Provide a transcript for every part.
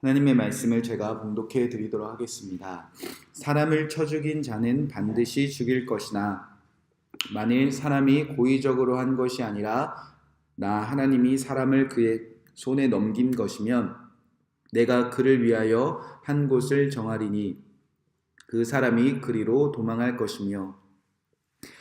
하나님의 말씀을 제가 봉독해 드리도록 하겠습니다. 사람을 쳐 죽인 자는 반드시 죽일 것이나 만일 사람이 고의적으로 한 것이 아니라 나 하나님이 사람을 그의 손에 넘긴 것이면 내가 그를 위하여 한 곳을 정하리니 그 사람이 그리로 도망할 것이며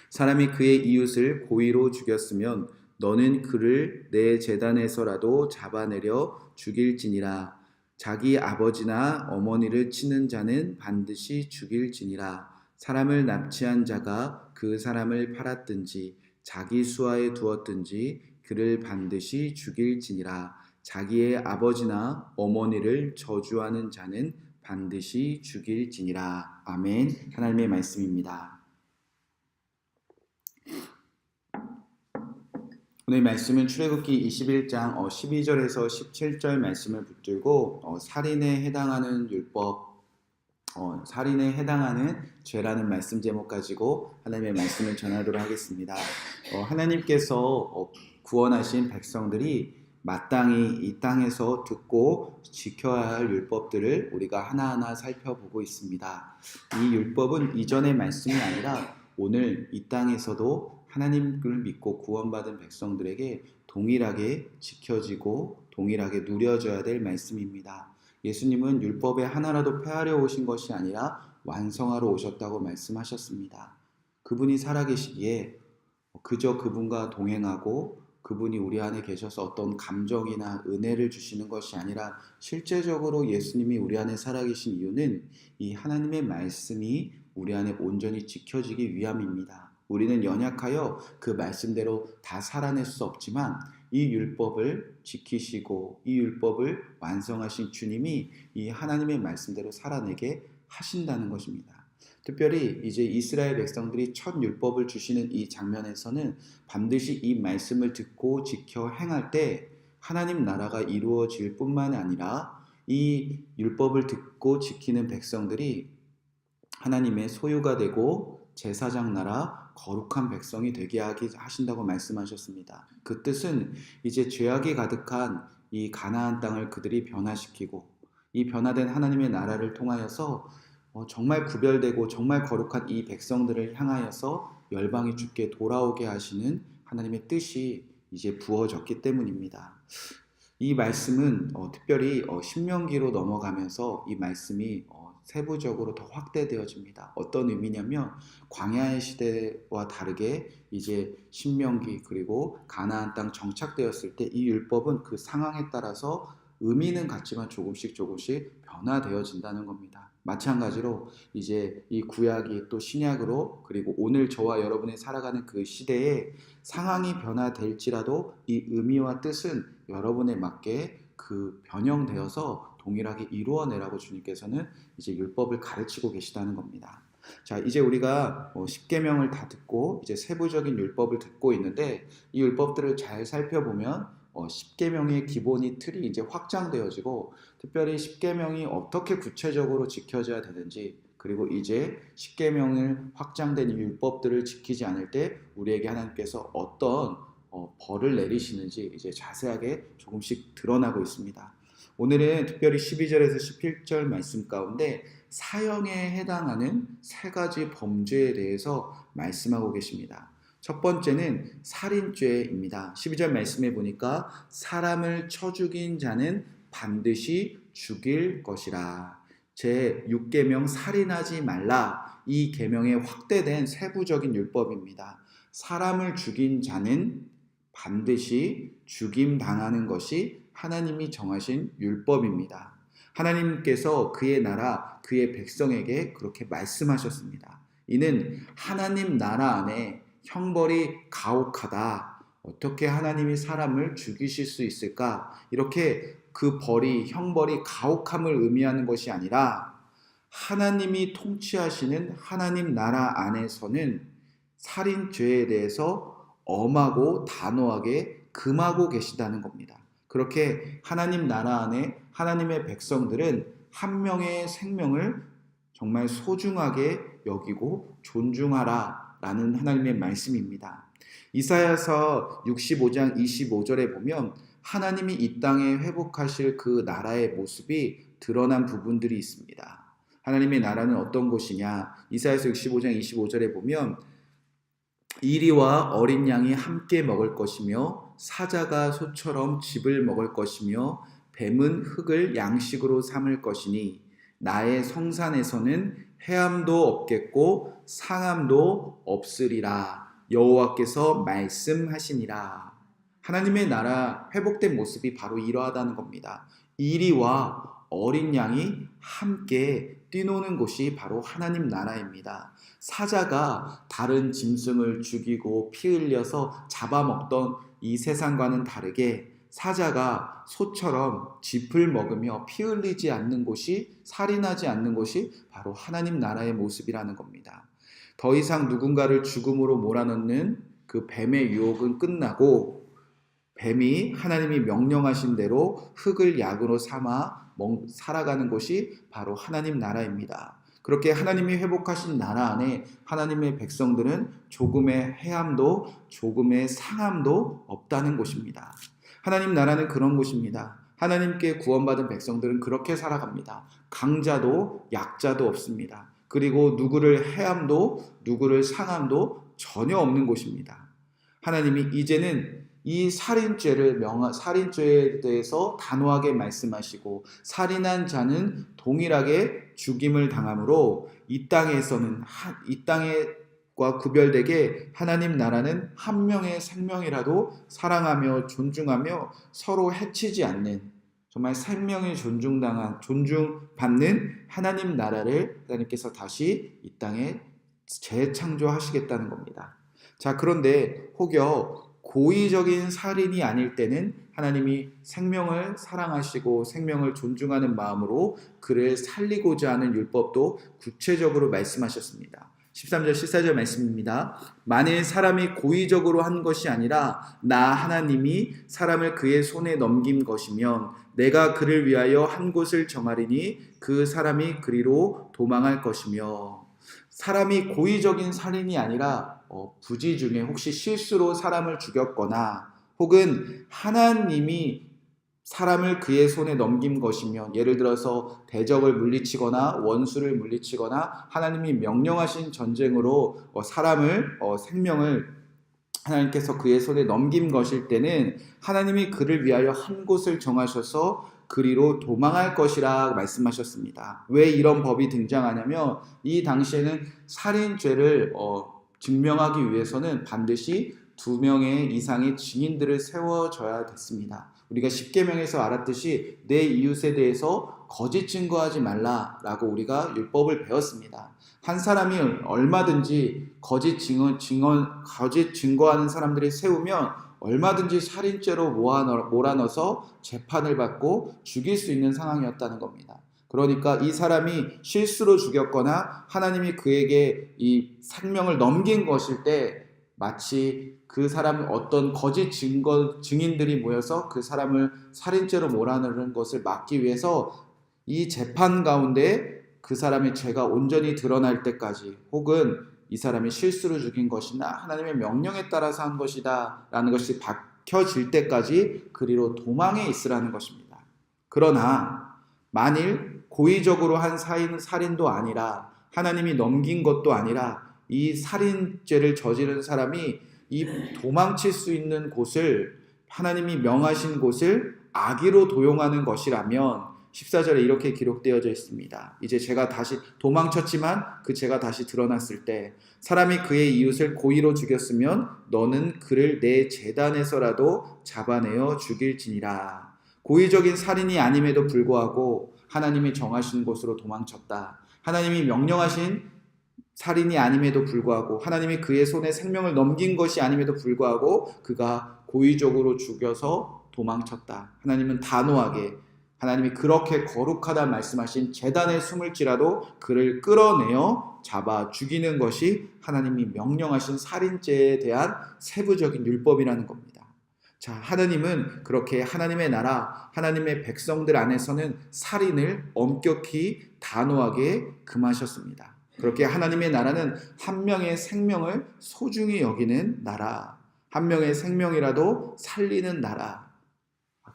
사람이 그의 이웃을 고의로 죽였으면 너는 그를 내 재단에서라도 잡아내려 죽일지니라 자기 아버지나 어머니를 치는 자는 반드시 죽일지니라. 사람을 납치한 자가 그 사람을 팔았든지 자기 수하에 두었든지 그를 반드시 죽일지니라. 자기의 아버지나 어머니를 저주하는 자는 반드시 죽일지니라. 아멘. 하나님의 말씀입니다. 오늘 말씀은 출애굽기 21장 12절에서 17절 말씀을 붙들고 어, 살인에 해당하는 율법, 어, 살인에 해당하는 죄라는 말씀 제목 가지고 하나님의 말씀을 전하도록 하겠습니다. 어, 하나님께서 어, 구원하신 백성들이 마땅히 이 땅에서 듣고 지켜야 할 율법들을 우리가 하나하나 살펴보고 있습니다. 이 율법은 이전의 말씀이 아니라 오늘 이 땅에서도 하나님을 믿고 구원받은 백성들에게 동일하게 지켜지고 동일하게 누려져야 될 말씀입니다. 예수님은 율법의 하나라도 폐하려 오신 것이 아니라 완성하러 오셨다고 말씀하셨습니다. 그분이 살아계시기에 그저 그분과 동행하고 그분이 우리 안에 계셔서 어떤 감정이나 은혜를 주시는 것이 아니라 실제적으로 예수님이 우리 안에 살아계신 이유는 이 하나님의 말씀이 우리 안에 온전히 지켜지기 위함입니다. 우리는 연약하여 그 말씀대로 다 살아낼 수 없지만 이 율법을 지키시고 이 율법을 완성하신 주님이 이 하나님의 말씀대로 살아내게 하신다는 것입니다. 특별히 이제 이스라엘 백성들이 첫 율법을 주시는 이 장면에서는 반드시 이 말씀을 듣고 지켜 행할 때 하나님 나라가 이루어질 뿐만 아니라 이 율법을 듣고 지키는 백성들이 하나님의 소유가 되고 제사장 나라 거룩한 백성이 되게 하신다고 말씀하셨습니다. 그 뜻은 이제 죄악이 가득한 이 가나안 땅을 그들이 변화시키고 이 변화된 하나님의 나라를 통하여서 어, 정말 구별되고 정말 거룩한 이 백성들을 향하여서 열방이 주께 돌아오게 하시는 하나님의 뜻이 이제 부어졌기 때문입니다. 이 말씀은 어, 특별히 어, 신명기로 넘어가면서 이 말씀이 어, 세부적으로 더 확대되어집니다. 어떤 의미냐면 광야의 시대와 다르게 이제 신명기 그리고 가나안 땅 정착되었을 때 이 율법은 그 상황에 따라서 의미는 같지만 조금씩 조금씩 변화되어진다는 겁니다. 마찬가지로 이제 이 구약이 또 신약으로 그리고 오늘 저와 여러분이 살아가는 그 시대에 상황이 변화될지라도 이 의미와 뜻은 여러분에 맞게 그 변형되어서 동일하게 이루어내라고 주님께서는 이제 율법을 가르치고 계시다는 겁니다. 자, 이제 우리가 10계명을 다 듣고 이제 세부적인 율법을 듣고 있는데 이 율법들을 잘 살펴보면 어, 10계명의 기본이 틀이 이제 확장되어지고 특별히 10계명이 어떻게 구체적으로 지켜져야 되는지 그리고 이제 10계명을 확장된 율법들을 지키지 않을 때 우리에게 하나님께서 어떤 어, 벌을 내리시는지 이제 자세하게 조금씩 드러나고 있습니다. 오늘은 특별히 12절에서 11절 말씀 가운데 사형에 해당하는 세 가지 범죄에 대해서 말씀하고 계십니다. 첫 번째는 살인죄입니다. 12절 말씀에 보니까 사람을 쳐 죽인 자는 반드시 죽일 것이라. 제 6계명 살인하지 말라. 이 계명에 확대된 세부적인 율법입니다. 사람을 죽인 자는 반드시 죽임 당하는 것이 하나님이 정하신 율법입니다. 하나님께서 그의 나라, 그의 백성에게 그렇게 말씀하셨습니다. 이는 하나님 나라 안에 형벌이 가혹하다. 어떻게 하나님이 사람을 죽이실 수 있을까? 이렇게 그 벌이, 형벌이 가혹함을 의미하는 것이 아니라 하나님이 통치하시는 하나님 나라 안에서는 살인죄에 대해서 엄하고 단호하게 금하고 계시다는 겁니다. 그렇게 하나님 나라 안에 하나님의 백성들은 한 명의 생명을 정말 소중하게 여기고 존중하라 라는 하나님의 말씀입니다. 이사야서 65장 25절에 보면 하나님이 이 땅에 회복하실 그 나라의 모습이 드러난 부분들이 있습니다. 하나님의 나라는 어떤 곳이냐? 이사야서 65장 25절에 보면 이리와 어린 양이 함께 먹을 것이며 사자가 소처럼 집을 먹을 것이며 뱀은 흙을 양식으로 삼을 것이니 나의 성산에서는 해함도 없겠고 상함도 없으리라 여호와께서 말씀하시니라 하나님의 나라 회복된 모습이 바로 이러하다는 겁니다. 이리와 어린 양이 함께 뛰노는 곳이 바로 하나님 나라입니다. 사자가 다른 짐승을 죽이고 피 흘려서 잡아먹던 이 세상과는 다르게 사자가 소처럼 짚을 먹으며 피 흘리지 않는 곳이 살인하지 않는 곳이 바로 하나님 나라의 모습이라는 겁니다. 더 이상 누군가를 죽음으로 몰아넣는 그 뱀의 유혹은 끝나고 뱀이 하나님이 명령하신 대로 흙을 약으로 삼아 먹- 살아가는 곳이 바로 하나님 나라입니다. 그렇게 하나님이 회복하신 나라 안에 하나님의 백성들은 조금의 해함도 조금의 상함도 없다는 곳입니다. 하나님 나라는 그런 곳입니다. 하나님께 구원받은 백성들은 그렇게 살아갑니다. 강자도 약자도 없습니다. 그리고 누구를 해함도 누구를 상함도 전혀 없는 곳입니다. 하나님이 이제는 이 살인죄를 명하 살인죄에 대해서 단호하게 말씀하시고 살인한 자는 동일하게 죽임을 당함으로 이 땅에서는 하- 이 땅과 구별되게 하나님 나라는 한 명의 생명이라도 사랑하며 존중하며 서로 해치지 않는 정말 생명이 존중당한 존중받는 하나님 나라를 하나님께서 다시 이 땅에 재창조하시겠다는 겁니다. 자, 그런데 혹여 고의적인 살인이 아닐 때는 하나님이 생명을 사랑하시고 생명을 존중하는 마음으로 그를 살리고자 하는 율법도 구체적으로 말씀하셨습니다. 13절 14절 말씀입니다. 만일 사람이 고의적으로 한 것이 아니라 나 하나님이 사람을 그의 손에 넘긴 것이면 내가 그를 위하여 한 곳을 정하리니 그 사람이 그리로 도망할 것이며 사람이 고의적인 살인이 아니라 어, 부지 중에 혹시 실수로 사람을 죽였거나 혹은 하나님이 사람을 그의 손에 넘긴 것이면 예를 들어서 대적을 물리치거나 원수를 물리치거나 하나님이 명령하신 전쟁으로 어, 사람을 어, 생명을 하나님께서 그의 손에 넘긴 것일 때는 하나님이 그를 위하여 한 곳을 정하셔서 그리로 도망할 것이라 말씀하셨습니다. 왜 이런 법이 등장하냐면 이 당시에는 살인죄를 어, 증명하기 위해서는 반드시 두 명의 이상의 증인들을 세워줘야 됐습니다. 우리가 십계명에서 알았듯이 내 이웃에 대해서 거짓 증거하지 말라라고 우리가 율법을 배웠습니다. 한 사람이 얼마든지 거짓 증언, 증언, 거짓 증거하는 사람들이 세우면 얼마든지 살인죄로 몰아넣어서 재판을 받고 죽일 수 있는 상황이었다는 겁니다. 그러니까 이 사람이 실수로 죽였거나 하나님이 그에게 이 생명을 넘긴 것일 때 마치 그 사람 어떤 거짓 증거 증인들이 모여서 그 사람을 살인죄로 몰아넣는 것을 막기 위해서 이 재판 가운데 그 사람의 죄가 온전히 드러날 때까지 혹은 이 사람이 실수로 죽인 것이나 하나님의 명령에 따라서 한 것이다 라는 것이 밝혀질 때까지 그리로 도망에 있으라는 것입니다. 그러나 만일 고의적으로 한 사인 살인도 아니라 하나님이 넘긴 것도 아니라 이 살인죄를 저지른 사람이 이 도망칠 수 있는 곳을 하나님이 명하신 곳을 악의로 도용하는 것이라면 14절에 이렇게 기록되어져 있습니다. 이제 제가 다시 도망쳤지만 그 죄가 다시 드러났을 때 사람이 그의 이웃을 고의로 죽였으면 너는 그를 내 재단에서라도 잡아내어 죽일지니라. 고의적인 살인이 아님에도 불구하고 하나님이 정하신 곳으로 도망쳤다. 하나님이 명령하신 살인이 아님에도 불구하고 하나님이 그의 손에 생명을 넘긴 것이 아님에도 불구하고 그가 고의적으로 죽여서 도망쳤다. 하나님은 단호하게 하나님이 그렇게 거룩하다 말씀하신 재단에 숨을지라도 그를 끌어내어 잡아 죽이는 것이 하나님이 명령하신 살인죄에 대한 세부적인 율법이라는 겁니다. 자, 하나님은 그렇게 하나님의 나라, 하나님의 백성들 안에서는 살인을 엄격히 단호하게 금하셨습니다. 그렇게 하나님의 나라는 한 명의 생명을 소중히 여기는 나라, 한 명의 생명이라도 살리는 나라.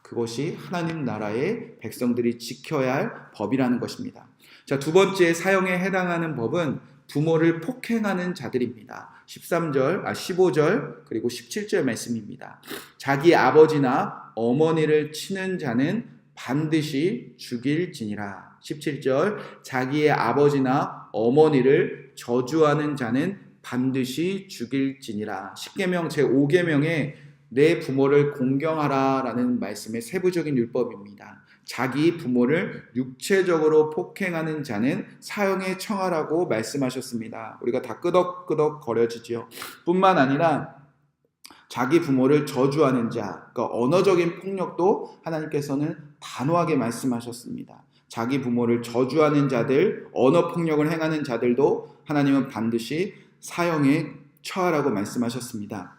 그것이 하나님 나라의 백성들이 지켜야 할 법이라는 것입니다. 자, 두 번째 사형에 해당하는 법은 부모를 폭행하는 자들입니다. 13절, 아 15절 그리고 17절 말씀입니다. 자기 아버지나 어머니를 치는 자는 반드시 죽일지니라. 17절 자기의 아버지나 어머니를 저주하는 자는 반드시 죽일지니라. 10계명 제 5계명에 내 부모를 공경하라라는 말씀의 세부적인 율법입니다. 자기 부모를 육체적으로 폭행하는 자는 사형에 청하라고 말씀하셨습니다. 우리가 다 끄덕끄덕 거려지지요. 뿐만 아니라 자기 부모를 저주하는 자, 그러니까 언어적인 폭력도 하나님께서는 단호하게 말씀하셨습니다. 자기 부모를 저주하는 자들, 언어 폭력을 행하는 자들도 하나님은 반드시 사형에 처하라고 말씀하셨습니다.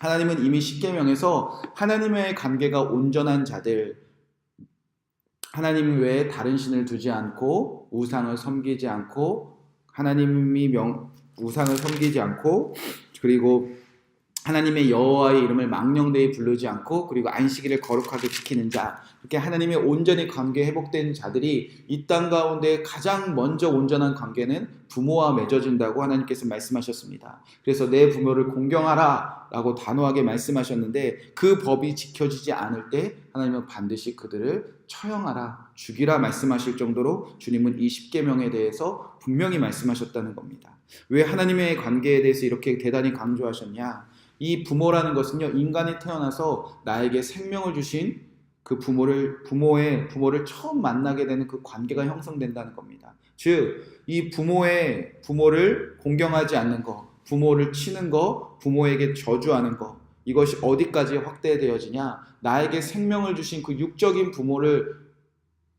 하나님은 이미 십계명에서 하나님의 관계가 온전한 자들, 하나님 외에 다른 신을 두지 않고 우상을 섬기지 않고 하나님이 명 우상을 섬기지 않고 그리고 하나님의 여호와의 이름을 망령되이 부르지 않고 그리고 안식일을 거룩하게 지키는 자 이렇게 하나님의 온전히 관계 회복된 자들이 이 땅 가운데 가장 먼저 온전한 관계는 부모와 맺어진다고 하나님께서 말씀하셨습니다. 그래서 내 부모를 공경하라라고 단호하게 말씀하셨는데 그 법이 지켜지지 않을 때 하나님은 반드시 그들을 처형하라 죽이라 말씀하실 정도로 주님은 이 십계명에 대해서 분명히 말씀하셨다는 겁니다. 왜 하나님의 관계에 대해서 이렇게 대단히 강조하셨냐? 이 부모라는 것은요 인간이 태어나서 나에게 생명을 주신 그 부모를 부모의 부모를 처음 만나게 되는 그 관계가 형성된다는 겁니다. 즉 이 부모의 부모를 공경하지 않는 거, 부모를 치는 거, 부모에게 저주하는 거 이것이 어디까지 확대되어지냐? 나에게 생명을 주신 그 육적인 부모를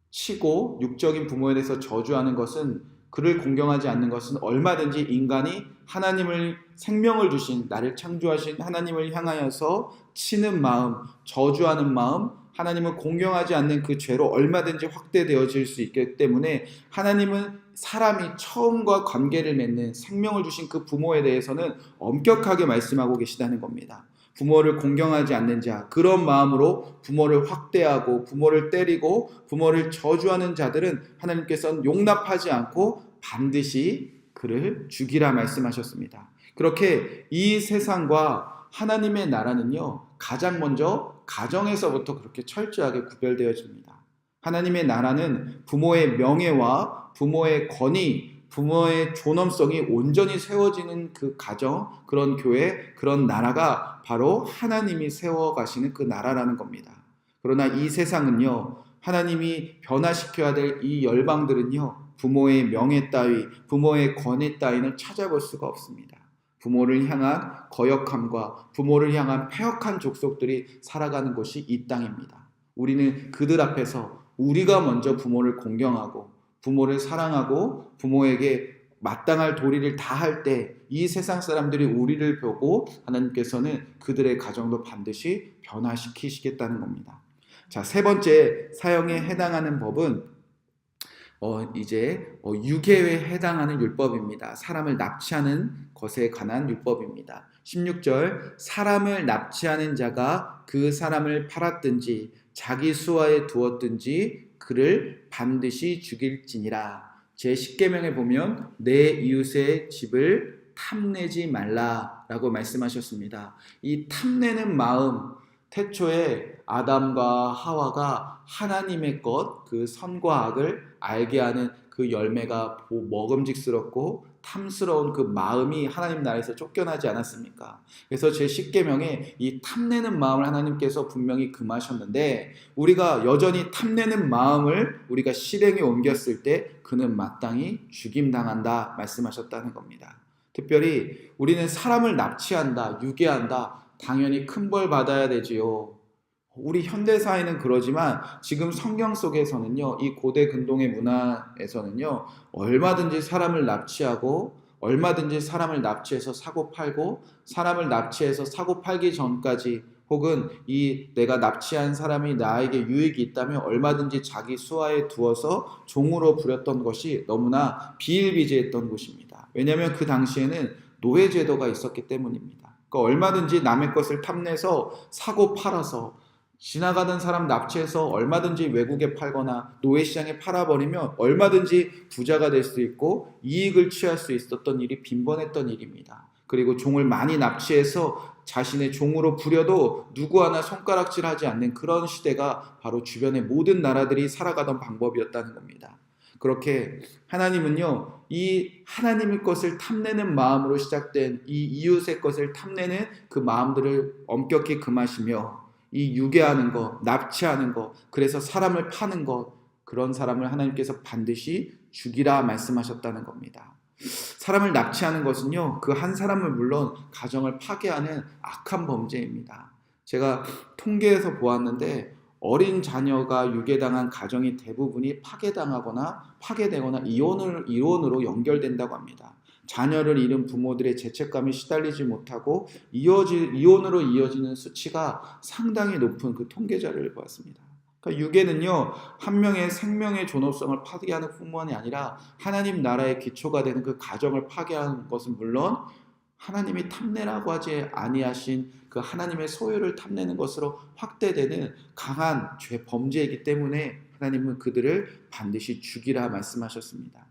치고 육적인 부모에 대해서 저주하는 것은 그를 공경하지 않는 것은 얼마든지 인간이 하나님을 생명을 주신 나를 창조하신 하나님을 향하여서 치는 마음, 저주하는 마음, 하나님을 공경하지 않는 그 죄로 얼마든지 확대되어질 수 있기 때문에 하나님은 사람이 처음과 관계를 맺는 생명을 주신 그 부모에 대해서는 엄격하게 말씀하고 계시다는 겁니다. 부모를 공경하지 않는 자, 그런 마음으로 부모를 확대하고 부모를 때리고 부모를 저주하는 자들은 하나님께서는 용납하지 않고 반드시 그를 죽이라 말씀하셨습니다. 그렇게 이 세상과 하나님의 나라는요, 가장 먼저 가정에서부터 그렇게 철저하게 구별되어집니다. 하나님의 나라는 부모의 명예와 부모의 권위, 부모의 존엄성이 온전히 세워지는 그 가정, 그런 교회, 그런 나라가 바로 하나님이 세워가시는 그 나라라는 겁니다. 그러나 이 세상은요, 하나님이 변화시켜야 될 이 열방들은요, 부모의 명예 따위, 부모의 권위 따위는 찾아볼 수가 없습니다. 부모를 향한 거역함과 부모를 향한 폐역한 족속들이 살아가는 곳이 이 땅입니다. 우리는 그들 앞에서 우리가 먼저 부모를 공경하고 부모를 사랑하고 부모에게 마땅할 도리를 다 할 때 이 세상 사람들이 우리를 보고 하나님께서는 그들의 가정도 반드시 변화시키시겠다는 겁니다. 자, 세 번째 사형에 해당하는 법은 어, 이제 어, 유괴에 해당하는 율법입니다. 사람을 납치하는 것에 관한 율법입니다. 16절 사람을 납치하는 자가 그 사람을 팔았든지 자기 수하에 두었든지 그를 반드시 죽일지니라. 제 10계명에 보면 내 이웃의 집을 탐내지 말라라고 말씀하셨습니다. 이 탐내는 마음 태초에 아담과 하와가 하나님의 것, 그 선과 악을 알게 하는 그 열매가 먹음직스럽고 탐스러운 그 마음이 하나님 나라에서 쫓겨나지 않았습니까? 그래서 제 10계명에 이 탐내는 마음을 하나님께서 분명히 금하셨는데 우리가 여전히 탐내는 마음을 우리가 실행에 옮겼을 때 그는 마땅히 죽임 당한다 말씀하셨다는 겁니다. 특별히 우리는 사람을 납치한다, 유괴한다, 당연히 큰 벌 받아야 되지요. 우리 현대 사회는 그러지만 지금 성경 속에서는요, 이 고대 근동의 문화에서는요, 얼마든지 사람을 납치하고 얼마든지 사람을 납치해서 사고 팔고 사람을 납치해서 사고 팔기 전까지 혹은 이 내가 납치한 사람이 나에게 유익이 있다면 얼마든지 자기 수하에 두어서 종으로 부렸던 것이 너무나 비일비재했던 곳입니다. 왜냐하면 그 당시에는 노예제도가 있었기 때문입니다. 그러니까 얼마든지 남의 것을 탐내서 사고 팔아서 지나가던 사람 납치해서 얼마든지 외국에 팔거나 노예 시장에 팔아버리면 얼마든지 부자가 될 수 있고 이익을 취할 수 있었던 일이 빈번했던 일입니다. 그리고 종을 많이 납치해서 자신의 종으로 부려도 누구 하나 손가락질하지 않는 그런 시대가 바로 주변의 모든 나라들이 살아가던 방법이었다는 겁니다. 그렇게 하나님은요, 이 하나님의 것을 탐내는 마음으로 시작된 이 이웃의 것을 탐내는 그 마음들을 엄격히 금하시며 이 유괴하는 것, 납치하는 것, 그래서 사람을 파는 것, 그런 사람을 하나님께서 반드시 죽이라 말씀하셨다는 겁니다. 사람을 납치하는 것은요, 그 한 사람을 물론 가정을 파괴하는 악한 범죄입니다. 제가 통계에서 보았는데 어린 자녀가 유괴당한 가정이 대부분이 파괴당하거나 파괴되거나 이혼을 이혼으로 연결된다고 합니다. 자녀를 잃은 부모들의 죄책감에 시달리지 못하고 이어지, 이혼으로 이어지는 수치가 상당히 높은 그 통계자를 보았습니다. 그러니까 유괴는요 한 명의 생명의 존엄성을 파괴하는 뿐만이 아니라 하나님 나라의 기초가 되는 그 가정을 파괴하는 것은 물론 하나님이 탐내라고 하지 아니하신 그 하나님의 소유를 탐내는 것으로 확대되는 강한 죄 범죄이기 때문에 하나님은 그들을 반드시 죽이라 말씀하셨습니다.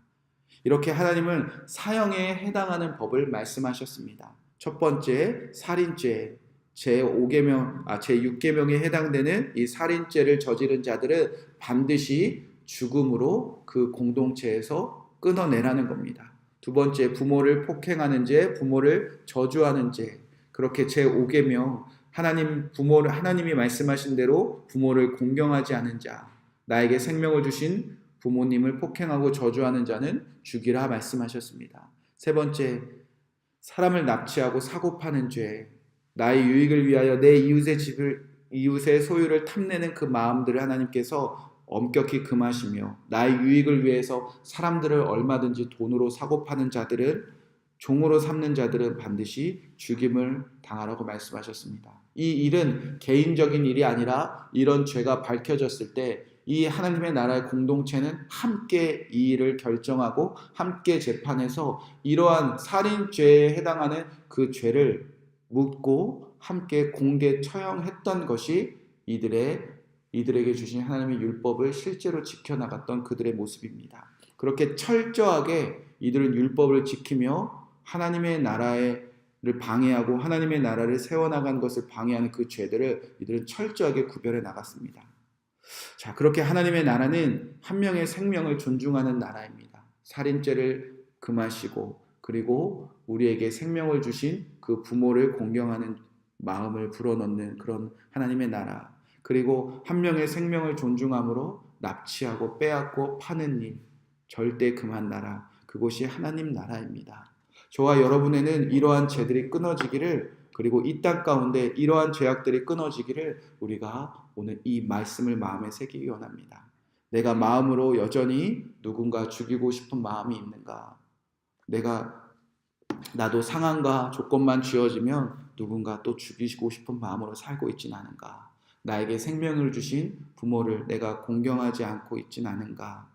이렇게 하나님은 사형에 해당하는 법을 말씀하셨습니다. 첫 번째 살인죄 제 5계명 아, 제 6계명에 해당되는 이 살인죄를 저지른 자들은 반드시 죽음으로 그 공동체에서 끊어내라는 겁니다. 두 번째 부모를 폭행하는 죄, 부모를 저주하는 죄. 그렇게 제 5계명 하나님 부모를 하나님이 말씀하신 대로 부모를 공경하지 않은 자, 나에게 생명을 주신 부모님을 폭행하고 저주하는 자는 죽이라 말씀하셨습니다. 세 번째 사람을 납치하고 사고 파는 죄, 나의 유익을 위하여 내 이웃의 집을 이웃의 소유를 탐내는 그 마음들을 하나님께서 엄격히 금하시며 나의 유익을 위해서 사람들을 얼마든지 돈으로 사고 파는 자들은 종으로 삼는 자들은 반드시 죽임을 당하라고 말씀하셨습니다. 이 일은 개인적인 일이 아니라 이런 죄가 밝혀졌을 때 이 하나님의 나라의 공동체는 함께 이 일을 결정하고 함께 재판해서 이러한 살인죄에 해당하는 그 죄를 묻고 함께 공개 처형했던 것이 이들의 이들에게 주신 하나님의 율법을 실제로 지켜나갔던 그들의 모습입니다. 그렇게 철저하게 이들은 율법을 지키며 하나님의 나라를 방해하고 하나님의 나라를 세워나간 것을 방해하는 그 죄들을 이들은 철저하게 구별해 나갔습니다. 자, 그렇게 하나님의 나라는 한 명의 생명을 존중하는 나라입니다. 살인죄를 금하시고 그리고 우리에게 생명을 주신 그 부모를 공경하는 마음을 불어넣는 그런 하나님의 나라. 그리고 한 명의 생명을 존중함으로 납치하고 빼앗고 파는 일 절대 금한 나라. 그곳이 하나님 나라입니다. 저와 여러분에는 이러한 죄들이 끊어지기를 그리고 이 땅 가운데 이러한 죄악들이 끊어지기를 우리가 오늘 이 말씀을 마음에 새기기 원합니다. 내가 마음으로 여전히 누군가 죽이고 싶은 마음이 있는가? 내가 나도 상황과 조건만 쥐어지면 누군가 또 죽이고 싶은 마음으로 살고 있진 않은가? 나에게 생명을 주신 부모를 내가 공경하지 않고 있진 않은가?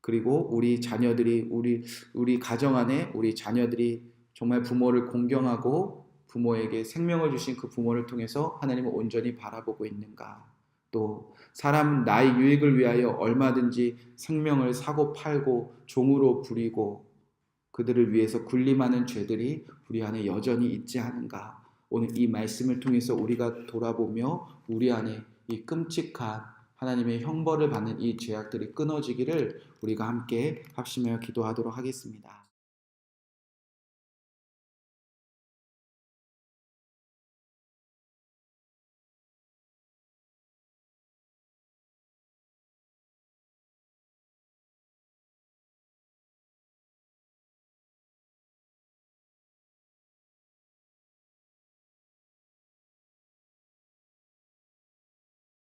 그리고 우리 자녀들이 우리 우리 가정 안에 우리 자녀들이 정말 부모를 공경하고 부모에게 생명을 주신 그 부모를 통해서 하나님을 온전히 바라보고 있는가? 또 사람 나의 유익을 위하여 얼마든지 생명을 사고 팔고 종으로 부리고 그들을 위해서 군림하는 죄들이 우리 안에 여전히 있지 않은가? 오늘 이 말씀을 통해서 우리가 돌아보며 우리 안에 이 끔찍한 하나님의 형벌을 받는 이 죄악들이 끊어지기를 우리가 함께 합심하여 기도하도록 하겠습니다.